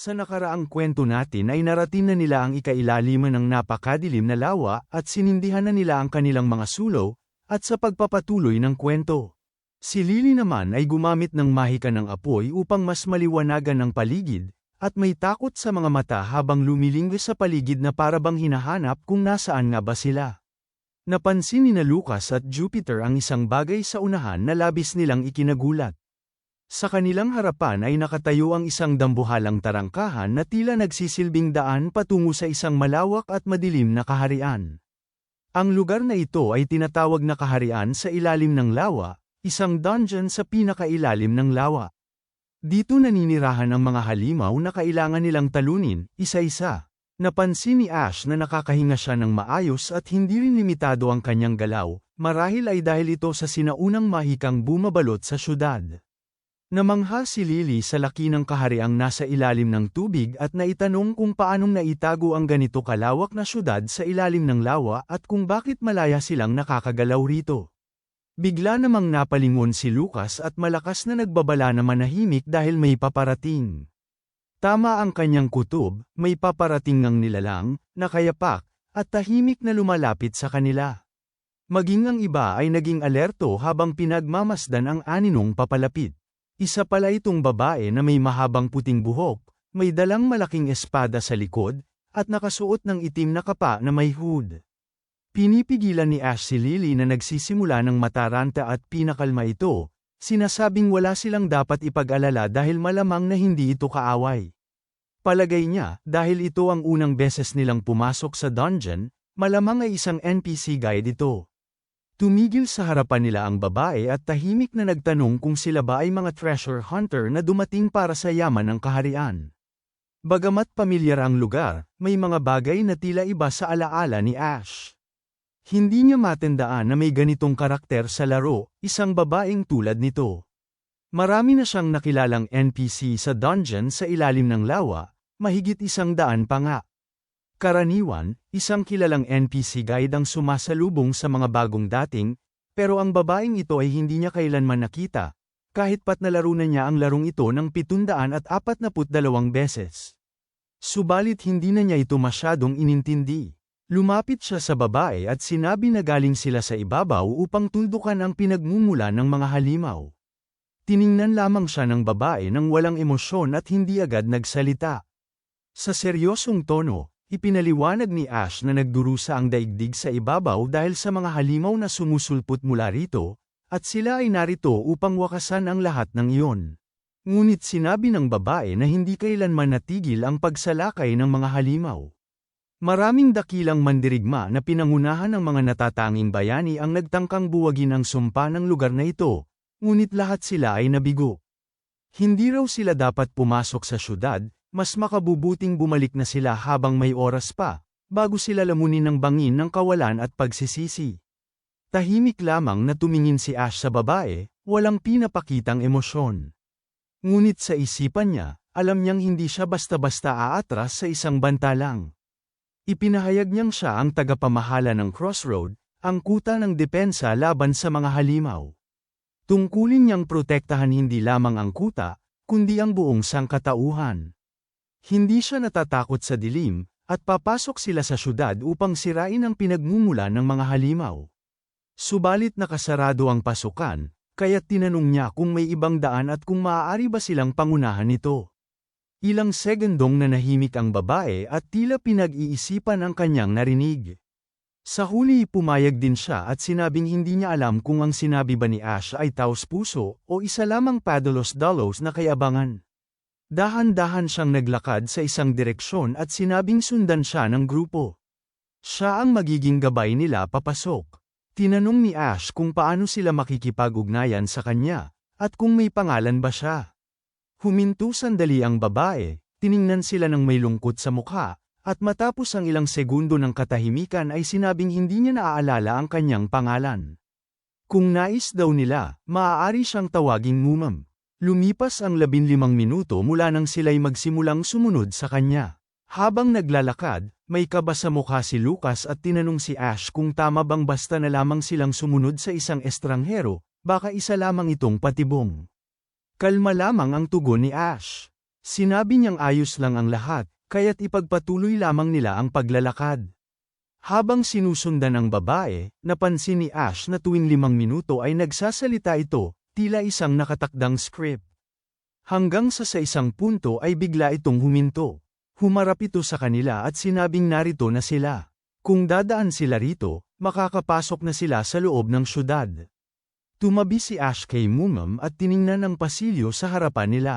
Sa nakaraang kwento natin ay narating na nila ang ikailaliman ng napakadilim na lawa at sinindihan na nila ang kanilang mga sulo, at sa pagpapatuloy ng kwento. Si Lily naman ay gumamit ng mahika ng apoy upang mas maliwanagan ang paligid, at may takot sa mga mata habang lumilingwe sa paligid na parabang hinahanap kung nasaan nga ba sila. Napansin ni na Lucas at Jupiter ang isang bagay sa unahan na labis nilang ikinagulat. Sa kanilang harapan ay nakatayo ang isang dambuhalang tarangkahan na tila nagsisilbing daan patungo sa isang malawak at madilim na kaharian. Ang lugar na ito ay tinatawag na kaharian sa ilalim ng lawa, isang dungeon sa pinakailalim ng lawa. Dito naninirahan ang mga halimaw na kailangan nilang talunin, isa-isa. Napansin ni Ash na nakakahinga siya ng maayos at hindi rin limitado ang kanyang galaw, marahil ay dahil ito sa sinaunang mahikang bumabalot sa syudad. Namangha si Lily sa laki ng kahariang nasa ilalim ng tubig at naitanong kung paanong naitago ang ganito kalawak na syudad sa ilalim ng lawa at kung bakit malaya silang nakakagalaw rito. Bigla namang napalingon si Lucas at malakas na nagbabala na manahimik dahil may paparating. Tama ang kanyang kutob, may paparating ng nilalang, nakayapak, at tahimik na lumalapit sa kanila. Maging ang iba ay naging alerto habang pinagmamasdan ang aninong papalapit. Isa pala itong babae na may mahabang puting buhok, may dalang malaking espada sa likod, at nakasuot ng itim na kapa na may hood. Pinipigilan ni Ash si Lily na nagsisimula ng mataranta at pinakalma ito, sinasabing wala silang dapat ipag-alala dahil malamang na hindi ito kaaway. Palagay niya, dahil ito ang unang beses nilang pumasok sa dungeon, malamang ay isang NPC guide ito. Tumigil sa harapan nila ang babae at tahimik na nagtanong kung sila ba ay mga treasure hunter na dumating para sa yaman ng kaharian. Bagamat pamilyar ang lugar, may mga bagay na tila iba sa alaala ni Ash. Hindi niya matandaan na may ganitong karakter sa laro, isang babaeng tulad nito. Marami na siyang nakilalang NPC sa dungeon sa ilalim ng lawa, mahigit isang daan pa nga. Karaniwan, isang kilalang NPC guide ang sumasalubong sa mga bagong dating, pero ang babaeng ito ay hindi niya kailanman nakita, kahit pat nalaro na niya ang larong ito ng 742 beses. Subalit hindi na niya ito masyadong inintindi. Lumapit siya sa babae at sinabi na galing sila sa ibabaw upang tuldukan ang pinagmumula ng mga halimaw. Tiningnan lamang siya ng babae nang walang emosyon at hindi agad nagsalita. Sa seryosong tono, Ipinaliwanag ni Ash na nagdurusa ang daigdig sa ibabaw dahil sa mga halimaw na sumusulpot mula rito, at sila ay narito upang wakasan ang lahat ng iyon. Ngunit sinabi ng babae na hindi kailanman natigil ang pagsalakay ng mga halimaw. Maraming dakilang mandirigma na pinangunahan ng mga natatanging bayani ang nagtangkang buwagin ang sumpa ng lugar na ito, ngunit lahat sila ay nabigo. Hindi raw sila dapat pumasok sa syudad, mas makabubuting bumalik na sila habang may oras pa, bago sila lamunin ng bangin ng kawalan at pagsisisi. Tahimik lamang na tumingin si Ash sa babae, walang pinapakitang emosyon. Ngunit sa isipan niya, alam niyang hindi siya basta-basta aatras sa isang banta lang. Ipinahayag niyang siya ang tagapamahala ng crossroad, ang kuta ng depensa laban sa mga halimaw. Tungkulin niyang protektahan hindi lamang ang kuta, kundi ang buong sangkatauhan. Hindi siya natatakot sa dilim, at papasok sila sa syudad upang sirain ang pinagmumula ng mga halimaw. Subalit nakasarado ang pasukan, kaya't tinanong niya kung may ibang daan at kung maaari ba silang pangunahan nito. Ilang segundong nanahimik ang babae at tila pinag-iisipan ang kanyang narinig. Sa huli pumayag din siya at sinabing hindi niya alam kung ang sinabi ba ni Ash ay taos puso o isa lamang padalos-dalos na kayabangan. Dahan-dahan siyang naglakad sa isang direksyon at sinabing sundan siya ng grupo. Siya ang magiging gabay nila papasok. Tinanong ni Ash kung paano sila makikipag-ugnayan sa kanya, at kung may pangalan ba siya. Huminto sandali ang babae, tiningnan sila ng may lungkot sa mukha, at matapos ang ilang segundo ng katahimikan ay sinabing hindi niya naaalala ang kanyang pangalan. Kung nais daw nila, maaari siyang tawaging mumam. Lumipas ang labinlimang minuto mula nang sila'y magsimulang sumunod sa kanya. Habang naglalakad, may kaba sa mukha si Lucas at tinanong si Ash kung tama bang basta na lamang silang sumunod sa isang estranghero, baka isa lamang itong patibong. Kalma lamang ang tugon ni Ash. Sinabi niyang ayos lang ang lahat, kaya't ipagpatuloy lamang nila ang paglalakad. Habang sinusundan ang babae, napansin ni Ash na tuwing limang minuto ay nagsasalita ito, tila isang nakatakdang script. Hanggang sa sa isang punto ay bigla itong huminto. Humarap ito sa kanila at sinabing narito na sila. Kung dadaan sila rito, makakapasok na sila sa loob ng syudad. Tumabi si Ash kay Mumam at tiningnan ang pasilyo sa harapan nila.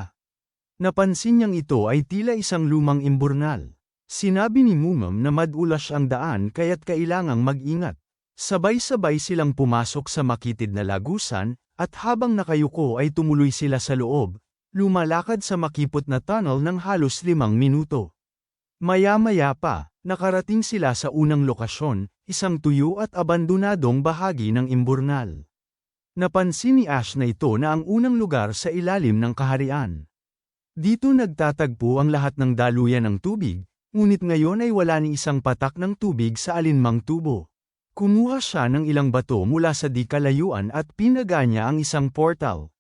Napansin niyang ito ay tila isang lumang imburnal. Sinabi ni Mumam na madulas ang daan kaya't kailangang mag-ingat. Sabay-sabay silang pumasok sa makitid na lagusan, at habang nakayuko ay tumuloy sila sa loob, lumalakad sa makipot na tunnel ng halos limang minuto. Maya-maya pa, nakarating sila sa unang lokasyon, isang tuyo at abandonadong bahagi ng imburnal. Napansin ni Ash na ito na ang unang lugar sa ilalim ng kaharian. Dito nagtatagpo ang lahat ng daluyan ng tubig, ngunit ngayon ay wala ni isang patak ng tubig sa alinmang tubo. Kumuha siya ng ilang bato mula sa di kalayuan at pinaga niya ang isang portal.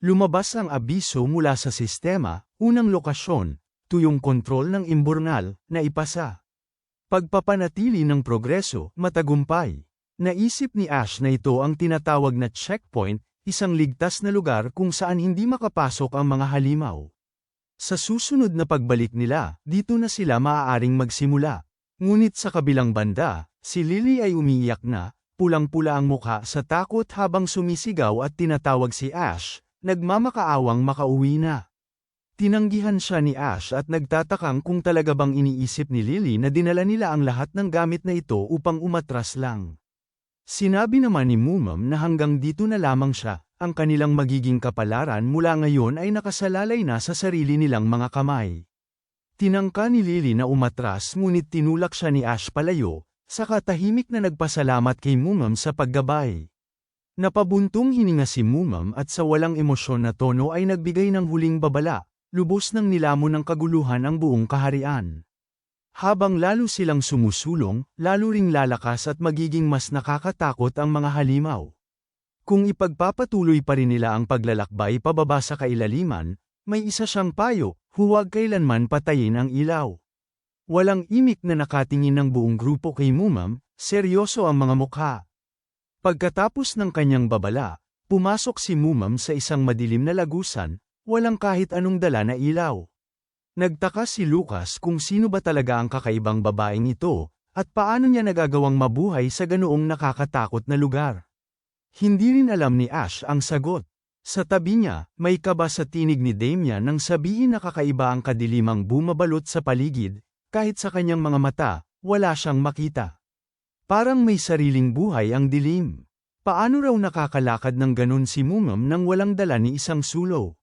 Lumabas ang abiso mula sa sistema, unang lokasyon, tuyong kontrol ng imburnal, na ipasa. Pagpapanatili ng progreso, matagumpay. Naisip ni Ash na ito ang tinatawag na checkpoint, isang ligtas na lugar kung saan hindi makapasok ang mga halimaw. Sa susunod na pagbalik nila, dito na sila maaaring magsimula. Ngunit sa kabilang banda, si Lily ay umiiyak na, pulang-pula ang mukha sa takot habang sumisigaw at tinatawag si Ash, nagmamakaawang makauwi na. Tinanggihan siya ni Ash at nagtatakang kung talaga bang iniisip ni Lily na dinala nila ang lahat ng gamit na ito upang umatras lang. Sinabi naman ni Mumam na hanggang dito na lamang siya, ang kanilang magiging kapalaran mula ngayon ay nakasalalay na sa sarili nilang mga kamay. Tinangka ni Lily na umatras ngunit tinulak siya ni Ash palayo, saka tahimik na nagpasalamat kay Mumam sa paggabay. Napabuntong hininga si Mumam at sa walang emosyon na tono ay nagbigay ng huling babala, lubos ng nilamon ng kaguluhan ang buong kaharian. Habang lalo silang sumusulong, lalo ring lalakas at magiging mas nakakatakot ang mga halimaw. Kung ipagpapatuloy pa rin nila ang paglalakbay pababa sa kailaliman, may isa siyang payo, huwag kailanman patayin ang ilaw. Walang imik na nakatingin ng buong grupo kay Mumam, seryoso ang mga mukha. Pagkatapos ng kanyang babala, pumasok si Mumam sa isang madilim na lagusan, walang kahit anong dala na ilaw. Nagtaka si Lucas kung sino ba talaga ang kakaibang babaeng ito, at paano niya nagagawang mabuhay sa ganoong nakakatakot na lugar. Hindi rin alam ni Ash ang sagot. Sa tabi niya, may kaba sa tinig ni Damian nang sabihin na kakaiba ang kadilimang bumabalot sa paligid, kahit sa kanyang mga mata, wala siyang makita. Parang may sariling buhay ang dilim. Paano raw nakakalakad ng ganun si Mumam nang walang dala ni isang sulo?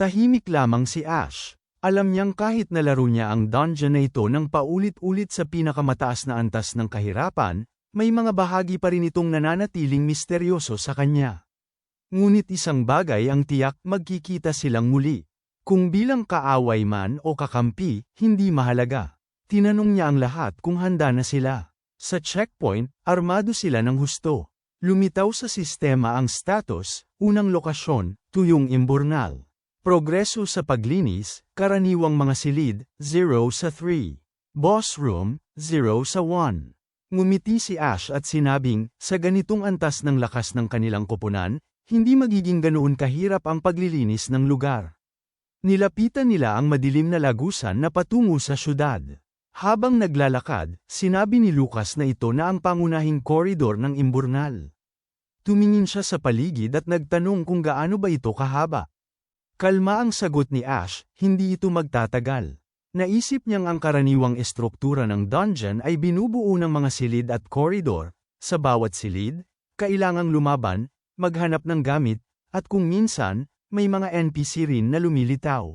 Tahimik lamang si Ash. Alam niyang kahit nalaro niya ang dungeon na ito ng paulit-ulit sa pinakamataas na antas ng kahirapan, may mga bahagi pa rin itong nananatiling misteryoso sa kanya. Ngunit isang bagay ang tiyak magkikita silang muli. Kung bilang kaaway man o kakampi, hindi mahalaga. Tinanong niya ang lahat kung handa na sila. Sa checkpoint, armado sila ng husto. Lumitaw sa sistema ang status, unang lokasyon, tuyong imburnal. Progreso sa paglinis, karaniwang mga silid, 0 sa 3. Boss room, 0 sa 1. Ngumiti si Ash at sinabing, sa ganitong antas ng lakas ng kanilang koponan, hindi magiging ganoon kahirap ang paglilinis ng lugar. Nilapitan nila ang madilim na lagusan na patungo sa syudad. Habang naglalakad, sinabi ni Lucas na ito na ang pangunahing koridor ng imburnal. Tumingin siya sa paligid at nagtanong kung gaano ba ito kahaba. Kalma ang sagot ni Ash, hindi ito magtatagal. Naisip niyang ang karaniwang estruktura ng dungeon ay binubuo ng mga silid at koridor, sa bawat silid, kailangang lumaban, maghanap ng gamit, at kung minsan, may mga NPC rin na lumilitaw.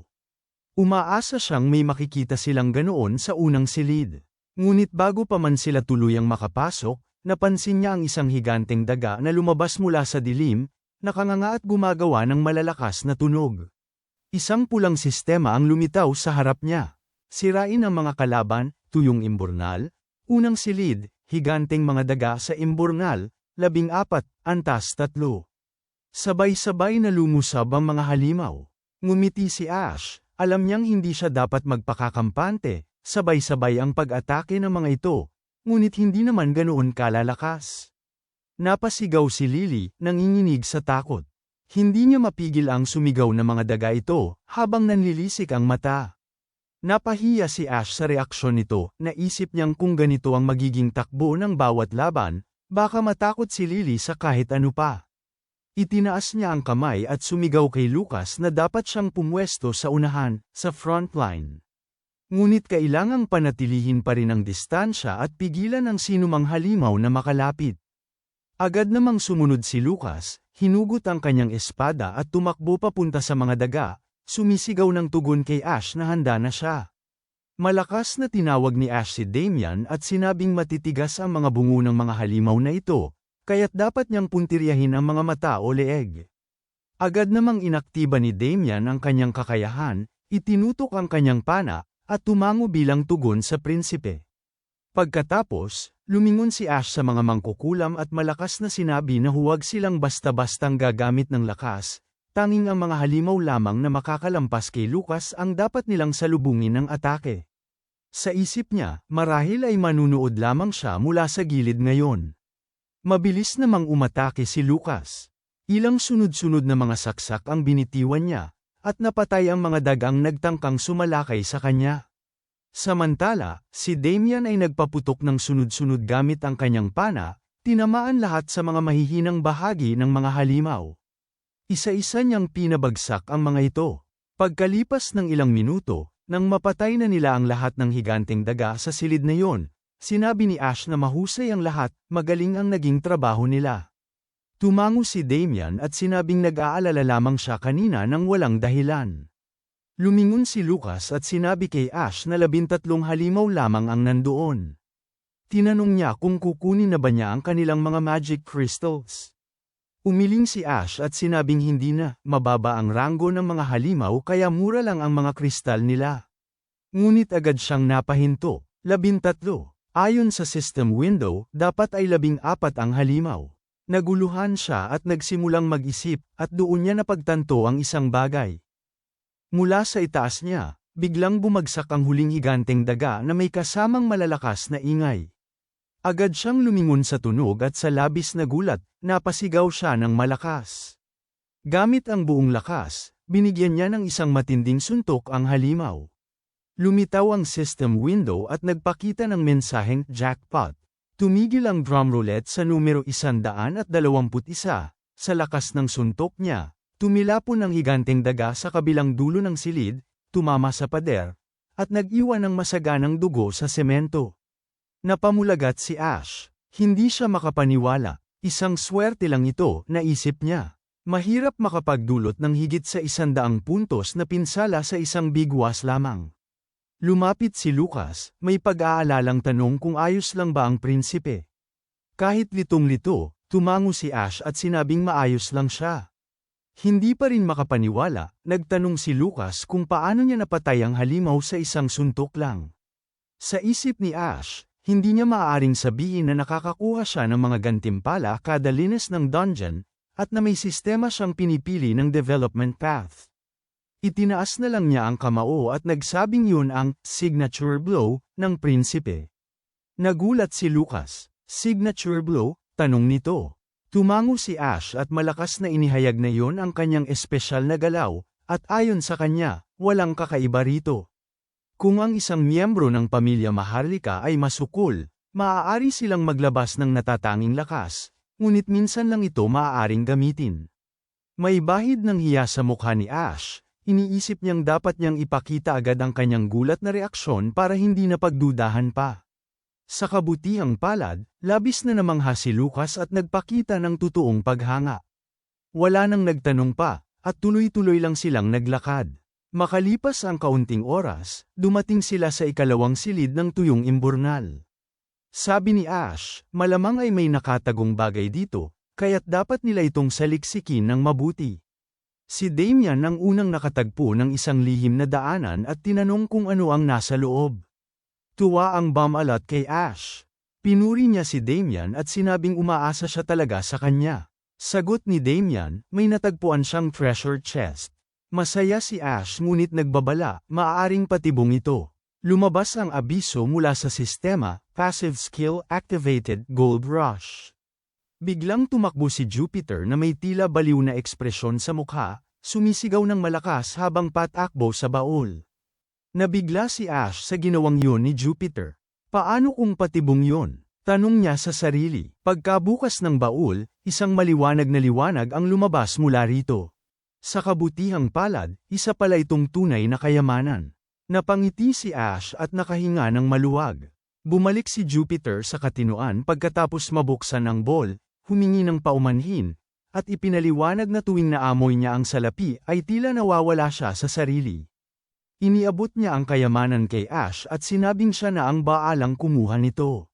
Umaasa siyang may makikita silang ganoon sa unang silid. Ngunit bago pa man sila tuluyang makapasok, napansin niya ang isang higanteng daga na lumabas mula sa dilim, nakanganga at gumagawa ng malalakas na tunog. Isang pulang sistema ang lumitaw sa harap niya. Sirain ang mga kalaban, tuyong imburnal, unang silid, higanteng mga daga sa imburnal, labing apat, antas tatlo. Sabay-sabay na lumusab ang mga halimaw. Ngumiti si Ash, Alam niyang hindi siya dapat magpakakampante, sabay-sabay ang pag-atake ng mga ito, ngunit hindi naman ganoon kalalakas. Napasigaw si Lily, nanginginig sa takot. Hindi niya mapigil ang sumigaw na mga daga ito, habang nanlilisik ang mata. Napahiya si Ash sa reaksyon nito, naisip niyang kung ganito ang magiging takbo ng bawat laban, baka matakot si Lily sa kahit ano pa. Itinaas niya ang kamay at sumigaw kay Lucas na dapat siyang pumwesto sa unahan, sa front line. Ngunit kailangang panatilihin pa rin ang distansya at pigilan ang sinumang halimaw na makalapit. Agad namang sumunod si Lucas, hinugot ang kanyang espada at tumakbo papunta sa mga daga, Sumisigaw ng tugon kay Ash na handa na siya. Malakas na tinawag ni Ash si Damian at sinabing matitigas ang mga bungo ng mga halimaw na ito, kaya't dapat niyang puntiryahin ang mga mata o leeg. Agad namang inaktiba ni Damian ang kanyang kakayahan, itinutok ang kanyang pana, at tumango bilang tugon sa prinsipe. Pagkatapos, lumingon si Ash sa mga mangkukulam at malakas na sinabi na huwag silang basta-bastang gagamit ng lakas, Tanging ang mga halimaw lamang na makakalampas kay Lucas ang dapat nilang salubungin ng atake. Sa isip niya, marahil ay manunood lamang siya mula sa gilid ngayon. Mabilis namang umatake si Lucas. Ilang sunod-sunod na mga saksak ang binitiwan niya, at napatay ang mga dagang nagtangkang sumalakay sa kanya. Samantala, si Damian ay nagpaputok ng sunod-sunod gamit ang kanyang pana, tinamaan lahat sa mga mahihinang bahagi ng mga halimaw. Isa-isa niyang pinabagsak ang mga ito. Pagkalipas ng ilang minuto, nang mapatay na nila ang lahat ng higanteng daga sa silid na yon, sinabi ni Ash na mahusay ang lahat, magaling ang naging trabaho nila. Tumango si Damian at sinabing nag-aalala lamang siya kanina nang walang dahilan. Lumingon si Lucas at sinabi kay Ash na labintatlong halimaw lamang ang nandoon. Tinanong niya kung kukunin na ba niya ang kanilang mga magic crystals. Umiling si Ash at sinabing hindi na, mababa ang ranggo ng mga halimaw kaya mura lang ang mga kristal nila. Ngunit agad siyang napahinto, labintatlo. Ayon sa system window, dapat ay labing apat ang halimaw. Naguluhan siya at nagsimulang mag-isip, at doon niya napagtanto ang isang bagay. Mula sa itaas niya, biglang bumagsak ang huling higanteng daga na may kasamang malalakas na ingay. Agad siyang lumingon sa tunog at sa labis na gulat, napasigaw siya ng malakas. Gamit ang buong lakas, binigyan niya ng isang matinding suntok ang halimaw. Lumitaw ang system window at nagpakita ng mensaheng jackpot. Tumigil ang drum roulette sa numero 121. Sa lakas ng suntok niya, tumilapon ang higanteng daga sa kabilang dulo ng silid, tumama sa pader, at nag-iwan ng masaganang dugo sa semento. Napamulagat si Ash. Hindi siya makapaniwala. Isang swerte lang ito, naisip niya. Mahirap makapagdulot ng higit sa isandaang puntos na pinsala sa isang bigwas lamang. Lumapit si Lucas, may pag-aalalang tanong kung ayos lang ba ang prinsipe. Kahit litong-lito, tumango si Ash at sinabing maayos lang siya. Hindi pa rin makapaniwala, nagtanong si Lucas kung paano niya napatay ang halimaw sa isang suntok lang. Sa isip ni Ash, hindi niya maaaring sabihin na nakakakuha siya ng mga gantimpala kada linis ng dungeon, at na may sistema siyang pinipili ng development path. Itinaas na lang niya ang kamao at nagsabing yun ang signature blow ng prinsipe. Nagulat si Lucas. Signature blow? Tanong nito. Tumango si Ash at malakas na inihayag na yon ang kanyang espesyal na galaw, at ayon sa kanya, walang kakaiba rito. Kung ang isang miyembro ng pamilya Maharlika ay masukol, maaari silang maglabas ng natatanging lakas, ngunit minsan lang ito maaaring gamitin. May bahid ng hiya sa mukha ni Ash, iniisip niyang dapat niyang ipakita agad ang kanyang gulat na reaksyon para hindi na pagdudahan pa. Sa kabutihang palad, labis na namangha si Lucas at nagpakita ng totoong paghanga. Wala nang nagtanong pa, at tuloy-tuloy lang silang naglakad. Makalipas ang kaunting oras, dumating sila sa ikalawang silid ng tuyong imburnal. Sabi ni Ash, malamang ay may nakatagong bagay dito, kaya't dapat nila itong saliksikin ng mabuti. Si Damian ang unang nakatagpo ng isang lihim na daanan at tinanong kung ano ang nasa loob. Tuwa ang bamalat kay Ash. Pinuri niya si Damian at sinabing umaasa siya talaga sa kanya. Sagot ni Damian, may natagpuan siyang treasure chest. Masaya si Ash ngunit nagbabala, maaaring patibong ito. Lumabas ang abiso mula sa sistema, Passive Skill Activated Gold Rush. Biglang tumakbo si Jupiter na may tila baliw na ekspresyon sa mukha, sumisigaw ng malakas habang patakbo sa baul. Nabigla si Ash sa ginawang yon ni Jupiter. Paano kung patibong yon? Tanong niya sa sarili. Pagkabukas ng baul, isang maliwanag na liwanag ang lumabas mula rito. Sa kabutihang palad, isa pala itong tunay na kayamanan. Napangiti si Ash at nakahinga ng maluwag. Bumalik si Jupiter sa katinuan pagkatapos mabuksan ang ball, humingi ng paumanhin, at ipinaliwanag na tuwing naamoy niya ang salapi ay tila nawawala siya sa sarili. Iniabot niya ang kayamanan kay Ash at sinabing siya na ang baalang kumuha nito.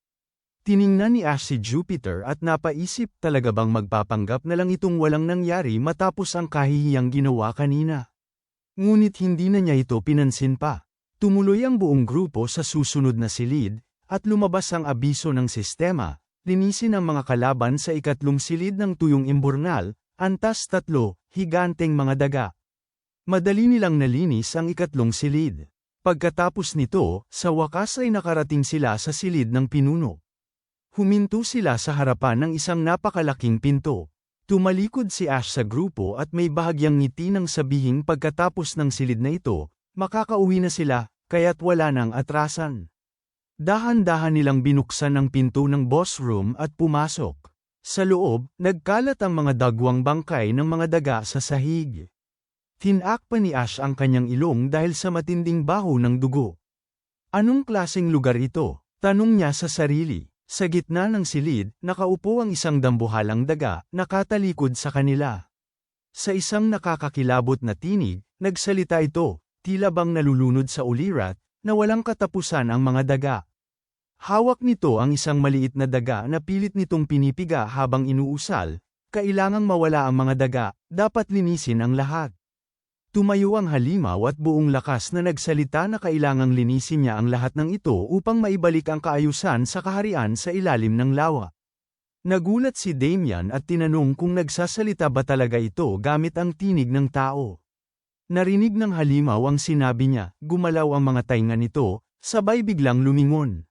Tiningnan ni Ash si Jupiter at napaisip talaga bang magpapanggap na lang itong walang nangyari matapos ang kahihiyang ginawa kanina. Ngunit hindi na niya ito pinansin pa. Tumuloy ang buong grupo sa susunod na silid, at lumabas ang abiso ng sistema, linisin ang mga kalaban sa ikatlong silid ng tuyong imburnal, antas tatlo, higanteng mga daga. Madali nilang nalinis ang ikatlong silid. Pagkatapos nito, sa wakas ay nakarating sila sa silid ng pinuno. Huminto sila sa harapan ng isang napakalaking pinto. Tumalikod si Ash sa grupo at may bahagyang ngiti ng sabihing pagkatapos ng silid na ito, makakauwi na sila, kaya't wala nang atrasan. Dahan-dahan nilang binuksan ang pinto ng boss room at pumasok. Sa loob, nagkalat ang mga dagwang bangkay ng mga daga sa sahig. Tinakpa ni Ash ang kanyang ilong dahil sa matinding baho ng dugo. Anong klaseng lugar ito? Tanong niya sa sarili. Sa gitna ng silid, nakaupo ang isang dambuhalang daga, nakatalikod sa kanila. Sa isang nakakakilabot na tinig, nagsalita ito, tila bang nalulunod sa ulirat, na walang katapusan ang mga daga. Hawak nito ang isang maliit na daga na pilit nitong pinipiga habang inuusal, kailangang mawala ang mga daga, dapat linisin ang lahat. Tumayo ang halimaw at buong lakas na nagsalita na kailangang linisin niya ang lahat ng ito upang maibalik ang kaayusan sa kaharian sa ilalim ng lawa. Nagulat si Damian at tinanong kung nagsasalita ba talaga ito gamit ang tinig ng tao. Narinig ng halimaw ang sinabi niya, gumalaw ang mga tainga nito, sabay biglang lumingon.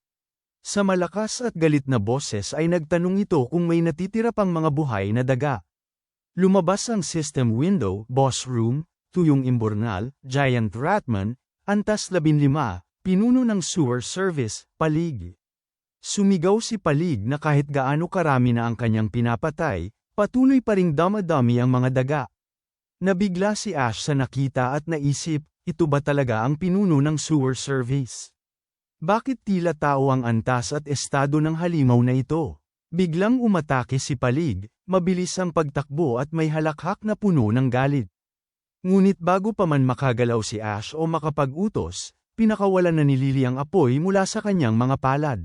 Sa malakas at galit na boses ay nagtanong ito kung may natitira pang mga buhay na daga. Lumabas ang system window, boss room, tuyong imburnal, giant ratman, antas 15, pinuno ng sewer service, palig. Sumigaw si palig na kahit gaano karami na ang kanyang pinapatay, patuloy pa ring damadami ang mga daga. Nabigla si Ash sa nakita at naisip, ito ba talaga ang pinuno ng sewer service? Bakit tila tao ang antas at estado ng halimaw na ito? Biglang umatake si Palig, mabilis ang pagtakbo at may halakhak na puno ng galit. Ngunit bago pa man makagalaw si Ash o makapag-utos, pinakawalan na ni Lily ang apoy mula sa kanyang mga palad.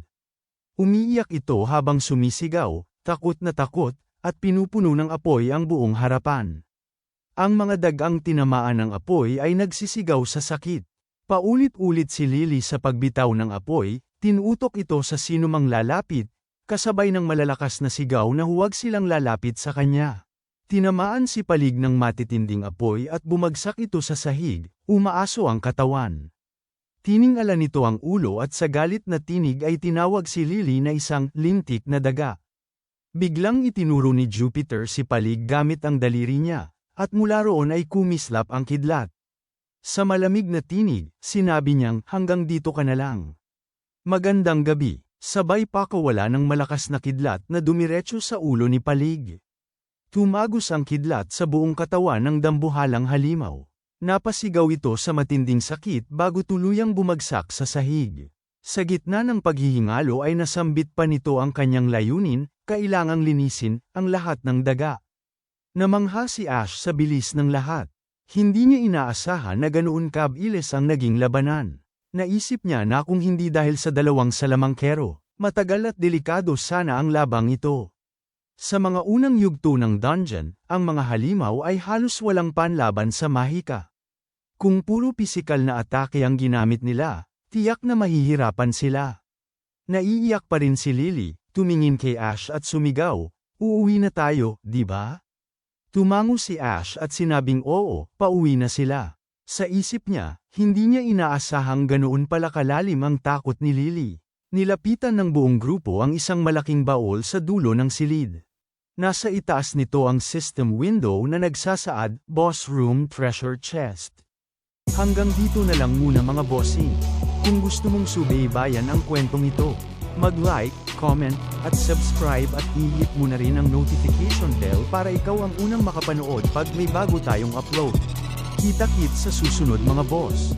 Umiiyak ito habang sumisigaw, takot na takot, at pinupuno ng apoy ang buong harapan. Ang mga dagang tinamaan ng apoy ay nagsisigaw sa sakit. Paulit-ulit si Lily sa pagbitaw ng apoy, tinutok ito sa sinumang lalapit, kasabay ng malalakas na sigaw na huwag silang lalapit sa kanya. Tinamaan si Palig ng matitinding apoy at bumagsak ito sa sahig, umaaso ang katawan. Tiningala nito ang ulo at sa galit na tinig ay tinawag si Lily na isang lintik na daga. Biglang itinuro ni Jupiter si Palig gamit ang daliri niya, at mula roon ay kumislap ang kidlat. Sa malamig na tinig, sinabi niyang hanggang dito ka na lang. Magandang gabi, sabay pa kawala ng malakas na kidlat na dumiretso sa ulo ni Palig. Tumagos ang kidlat sa buong katawan ng dambuhalang halimaw. Napasigaw ito sa matinding sakit bago tuluyang bumagsak sa sahig. Sa gitna ng paghihingalo ay nasambit pa nito ang kanyang layunin, kailangang linisin ang lahat ng daga. Namangha si Ash sa bilis ng lahat. Hindi niya inaasahan na ganoon kabilis ang naging labanan. Naisip niya na kung hindi dahil sa dalawang salamangkero, matagal at delikado sana ang labang ito. Sa mga unang yugto ng dungeon, ang mga halimaw ay halos walang panlaban sa mahika. Kung puro pisikal na atake ang ginamit nila, tiyak na mahihirapan sila. Naiiyak pa rin si Lily, tumingin kay Ash at sumigaw, uuwi na tayo, di ba? Tumango si Ash at sinabing oo, pauwi na sila. Sa isip niya, hindi niya inaasahang ganoon pala kalalim ang takot ni Lily. Nilapitan ng buong grupo ang isang malaking baol sa dulo ng silid. Nasa itaas nito ang system window na nagsasaad, Boss Room Treasure Chest. Hanggang dito na lang muna mga bossing. Kung gusto mong subaybayan ang kwentong ito, mag-like, comment, at subscribe at i-hit mo na rin ang notification bell para ikaw ang unang makapanood pag may bago tayong upload. Kita-kit sa susunod mga boss.